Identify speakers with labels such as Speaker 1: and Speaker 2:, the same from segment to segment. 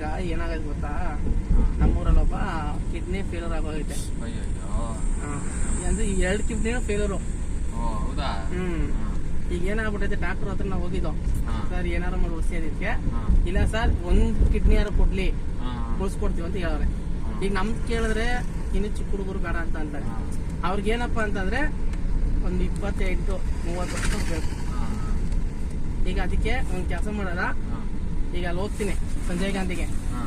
Speaker 1: ಈಗ ಏನಾಗೈತೆ ಗೊತ್ತಾ? ನಮ್ಮೂರಲ್ಲಿ ಒಬ್ಬ ಕಿಡ್ನಿ ಫೇಲ್ಯೂರ್ ಆಗೋಗೈತೆ ಅಂದ್ರೆ ಈ ಎರಡು ಕಿಡ್ನಿ ಫೇಲ್ಯೂರು
Speaker 2: ಓ ಹೌದಾ?
Speaker 1: ಹ್ಮ್. ಈಗ ಏನಾಗ್ಬಿಟ್ಟೈತೆ ಡಾಕ್ಟರ್ ಹತ್ರ ನಾವು ಹೋಗಿದ್ದೋ. ಸರ್ ಏನಾರು ಮಾಡಿ ಉಳಿಸಿ ಅದಕ್ಕೆ. ಇಲ್ಲ ಸರ್ ಒಂದ್ ಕಿಡ್ನಿ ಯಾರು ಕೊಡ್ಲಿ. ಉಳಿಸ್ಕೊಡ್ತೀವಿ ಅಂತ ಹೇಳವ್ರೆ. ಈಗ ನಮ್ ಕೇಳಿದ್ರೆ ಇನ್ನು ಚಿಕ್ಕ ಹುಡುಗರು ಬೇಡ ಅಂತ ಅಂತಾರೆ.
Speaker 2: ಅವ್ರಿಗೇನಪ್ಪ
Speaker 1: ಅವ್ರಿಗೆ ಏನಪ್ಪ ಅಂತಂದ್ರೆ ಒಂದು ಇಪ್ಪತ್ತೆಂಟು ಮೂವತ್ತು ವರ್ಷ ಬೇಕು. ಈಗ ಅದಕ್ಕೆ ಒಂದು ಕೆಲಸ ಮಾಡೋಣ. ಈಗ ಅಲ್ಲಿ ಹೋಗ್ತೀನಿ ಸಂಜಯ್ ಗಾಂಧಿಗೆ.
Speaker 2: ಹಾ.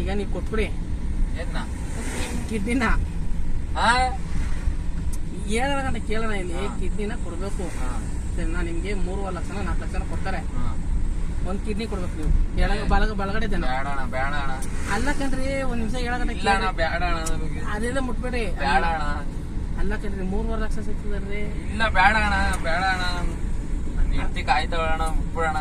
Speaker 1: ಈಗ ನೀವು ಕೊಟ್ಬಿಡಿ? ಕಿಡ್ನಿನ.
Speaker 2: ಹಾ?
Speaker 1: ಏಳರ ಗಂಟೆ ಕೇಳೋಣ ಇಲ್ಲಿ. ಕಿಡ್ನಿನ ಕೊಡ್ಬೇಕು.
Speaker 2: ನಾನು
Speaker 1: ಸರಿನಾ? ನಿಮ್ಗೆ ಮೂರುವರೆ ಲಕ್ಷ ನಾಲ್ಕು ಲಕ್ಷ ಕೊಡ್ತಾರೆ.
Speaker 2: ಹಾ.
Speaker 1: ಒಂದ್ ಕಿಡ್ನಿ ಕೊಡ್ಬೇಕು ನೀವು. ಎಡ ಬಲಗ ಬಲಗಡೆ ಇದ್ದಾನೆ.
Speaker 2: ಬೇಡ ಅಣ್ಣ ಬೇಡ ಅಣ್ಣ
Speaker 1: ಅಲ್ಲ ಕಣ್ರಿ ಒಂದ್ ನಿಮಿಷ
Speaker 2: ನಮಗೆ.
Speaker 1: ಅದೆಲ್ಲ ಮುಟ್ಬೇಡಿ
Speaker 2: ಬೇಡ ಅಣ್ಣ
Speaker 1: ಅಲ್ಲ ಕಣ್ರಿ ಮೂರುವರೆ ಲಕ್ಷ ಸಿಕ್ತದ್ರಿ
Speaker 2: ಇಲ್ಲ ಬೇಡ ಅಣ್ಣ ಬೇಡ ಅಣ್ಣ ನನ್ನ ಹೆಂಡತಿ ಕಾಯ್ತಾವಳ ಬಿಟ್ಬಿಡಣ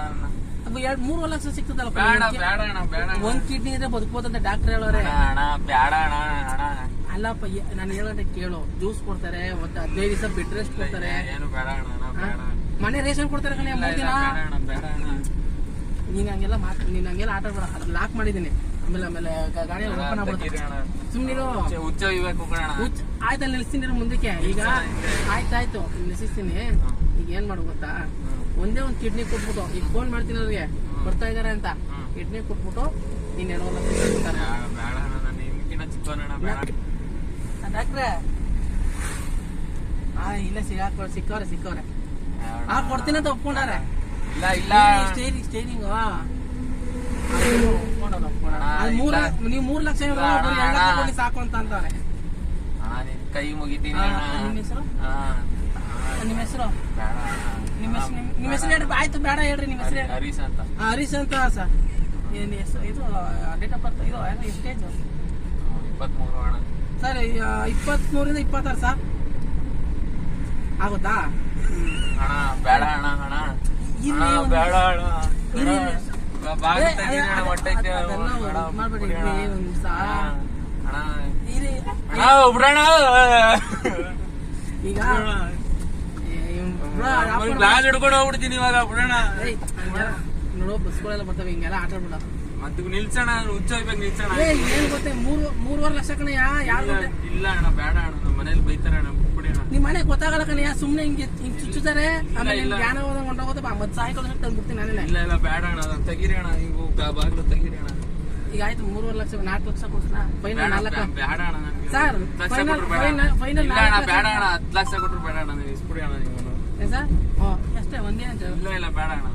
Speaker 1: ಎರಡ್ ಮೂರು ಲಕ್ಷ ಸಿಗ್ತದಲ್ಲ
Speaker 2: ಬೇಡ ಬೇಡ ಅಣ್ಣ ಬೇಡ.
Speaker 1: ಒಂದ್ ಕಿಡ್ನಿ ಇದ್ರೆ ಬದುಕ್ಬೋದಂತ ಡಾಕ್ಟರ್ ಹೇಳೋರೆ.
Speaker 2: ಅಣ್ಣ, ಬೇಡ ಅಣ್ಣ ಅಣ್ಣ
Speaker 1: ಅಲ್ಲಪ್ಪ ನಾನು ಹೇಳೋದೆ ಕೇಳು. ಜ್ಯೂಸ್ ಕೊಡ್ತಾರೆ ಒಂದು ಹದಿನೈದು ದಿವಸ ಬೆಡ್ ರೆಸ್ಟ್ ಕೊಡ್ತಾರೆ.
Speaker 2: ಏನು ಬೇಡ ಅಣ್ಣ
Speaker 1: ಮನೆ ರೇಷನ್ ಕೊಡ್ತಾರೆ ಕಣೆ ಮೂರ್ ದಿನ? ನೀನ್ ಹಂಗೆಲ್ಲ ಮಾತು ನೀನ್ ಹಂಗೆಲ್ಲ ಆಟ ಬೇಡ ಅದು ಲಾಕ್ ಮಾಡಿದೀನಿ ಆಮೇಲೆ ಆಮೇಲೆ ಗಾಡಿ ಓಪನ್
Speaker 2: ಅಣ್ಣ.
Speaker 1: ಸುಮ್ನಿರು.
Speaker 2: ಹುಚ್ಚ-
Speaker 1: ನಿಲ್ಸ್ತೀನಿ ಮುಂದಕ್ಕೆ. ಈಗ ಆಯ್ತಾಯ್ತು ನಿಲ್ಸಿಸ್ತೀನಿ. ಈಗ ಏನ್ ಮಾಡು ಗೊತ್ತಾ? ಒಂದೇ ಒಂದು ಕಿಡ್ನಿ ಕೊಟ್ಬಿಟ್ಟು ಈಗ ಫೋನ್ ಮಾಡ್ತೀನಿ ಅವ್ರಿಗೆ ಬರ್ತಾ ಇದಾರೆ ಅಂತ. ಕಿಡ್ನಿ ಕೊಟ್ಬಿಟ್ಟು ನೀನ್
Speaker 2: ಬೇಡ
Speaker 1: ಡಾಕ್ಟ್ರೆ ಹಾ ಇಲ್ಲ ಸಿಗಾಕ ಸಿಕ್ಕವ್ರೆ ಸಿಕ್ಕವ್ರೆ. ಆ ಕೊಡ್ತೀನಿ ಅಂತ ಒಪ್ಕೊಂಡಾರೆ.
Speaker 2: ಇಲ್ಲ ಇಲ್ಲ.
Speaker 1: ಸ್ಟೇರಿಂಗ್ ಸ್ಟೇರಿಂಗ್ ಮೂರ್. ಲಕ್ಷ- ನೀವು ಮೂರ್ ಸಾಕು ಅಂತ ಅಂತಾರೆ.
Speaker 2: ಕೈ ಮುಗಿತೀನಿ
Speaker 1: ಹೆಸರು. ನಿಮ್ಮ ಹೆಸರು? ನಿಮ್ಮ ಹೆಸರು ನಿಮ್ಮ ಹೆಸರು ಹೇಳ್ರಿ ಆಯ್ತು ಬೇಡ ಹೇಳ್ರಿ ನಿಮ್ಮ ಹೆಸರು
Speaker 2: ಹರೀಶ್ ಅಂತ.
Speaker 1: ಹರೀಶ್ ಅಂತ ಸರ್. ಏನು ಹೆಸರು ಇದು ಡೇಟ್ ಆಫ್ ಬರ್ತ್ ಇದು ಏನು
Speaker 2: ಅಣ್ಣ.
Speaker 1: ಸರ್ ಇಪ್ಪತ್ಮೂರಿಂದ ಇಪ್ಪತ್ತಾರು ಸರ್. ಆಗುತ್ತಾ?
Speaker 2: ಅಣ್ಣ ಬೇಡ ಅಣ್ಣ ಅಣ್ಣ.
Speaker 1: ಇಲ್ಲಿ
Speaker 2: ಬೇಡ ಅಣ್ಣ.
Speaker 1: ಮಾಡ್ಬೇಡಿ, ಒಂದು ಸಾ-
Speaker 2: ಅಣ್ಣ, ಬಿಡೋಣ
Speaker 1: ಈಗ ಬಿಡ,
Speaker 2: ಬ್ಲಾಗ್ ಹಿಡ್ಕೊಂಡು ಹೋಗ್ಬಿಡ್ತೀನಿ ಇವಾಗ ಬಿಡೋಣ.
Speaker 1: ನೋಡು ಬಸ್ಗಳೆಲ್ಲ ಬರ್ತವೆ ಹಿಂಗೆಲ್ಲ ಆಟ ಆಡ್ಬಿಡ
Speaker 2: ಮತ್ತೆ ನಿಲ್ಸೋಣ ಹುಚ್ಚ ಹೋಗ್ಬೇಕು ನಿಲ್ಸೋಣ.
Speaker 1: ಏನ್ ಗೊತ್ತೇ ಮೂರು ಮೂರುವರೆ ಲಕ್ಷ ಕಣ ಯಾ ಯಾರು
Speaker 2: ಇಲ್ಲ, ಅಣ್ಣ ಬೇಡ ಅಣ್ಣ ನಮ್ಮ ಮನೇಲಿ ಬೈತಾರೆ ಅಣ್ಣ ಬಿಡಿ ಅಣ್ಣ.
Speaker 1: ನಿಮ್ ಮನೆ ಗೊತ್ತಾಗಲ್ಲ ಕಣ ಯಾ ಸುಮ್ನೆ ಹಿಂಗೆ ಹಿಂಗ್ ಚುಚ್ಚುತ್ತಾರೆ. ಆಮೇಲೆ
Speaker 2: ಇಲ್ಲಿ.
Speaker 1: ಜ್ಞಾನ ಹೋದಂಗ್ ಹೊಂಟೋಗುತ್ತೆ ಬಾ ಮತ್ತೆ ಸಾಯಂಕಾಲ ತಂದ್ಬಿಡ್ತೀನಿ ನಾನೇ.
Speaker 2: ಇಲ್ಲ ಇಲ್ಲ ಬೇಡ ಅಣ್ಣ ಅದನ್ನ ತೆಗೀರಿ ಅಣ್ಣ ಹಿಂಗು ಬಾಗ್ಲು ತೆಗೀರಿ ಅಣ್ಣ.
Speaker 1: ಈಗ ಆಯ್ತು ಮೂರುವರೆ ಲಕ್ಷ ನಾಲ್ಕು ಲಕ್ಷ ಕೊಡ್ಸಣ. ಫೈನಲ್
Speaker 2: ಬೇಡ
Speaker 1: ನಾಲ್ಕು
Speaker 2: ಬೇಡ ಅಣ್ಣ
Speaker 1: ಸರ್, ಫೈನಲ್
Speaker 2: ಫೈನಲ್ ಬೇಡ ಅಣ್ಣ. ಬೇಡ ಹತ್ತು ಲಕ್ಷ ಕೊಟ್ಟರು ಬೇಡ ಅಣ್ಣ ನೀವು ಇಸ್ಬಿಡಿ ಅಣ್ಣ ನೀವು.
Speaker 1: ಸರ್ ಎಷ್ಟೇ ಒಂದೇ ಅಂತ
Speaker 2: ಇಲ್ಲ ಇಲ್ಲ ಬೇಡ ಅಣ್ಣ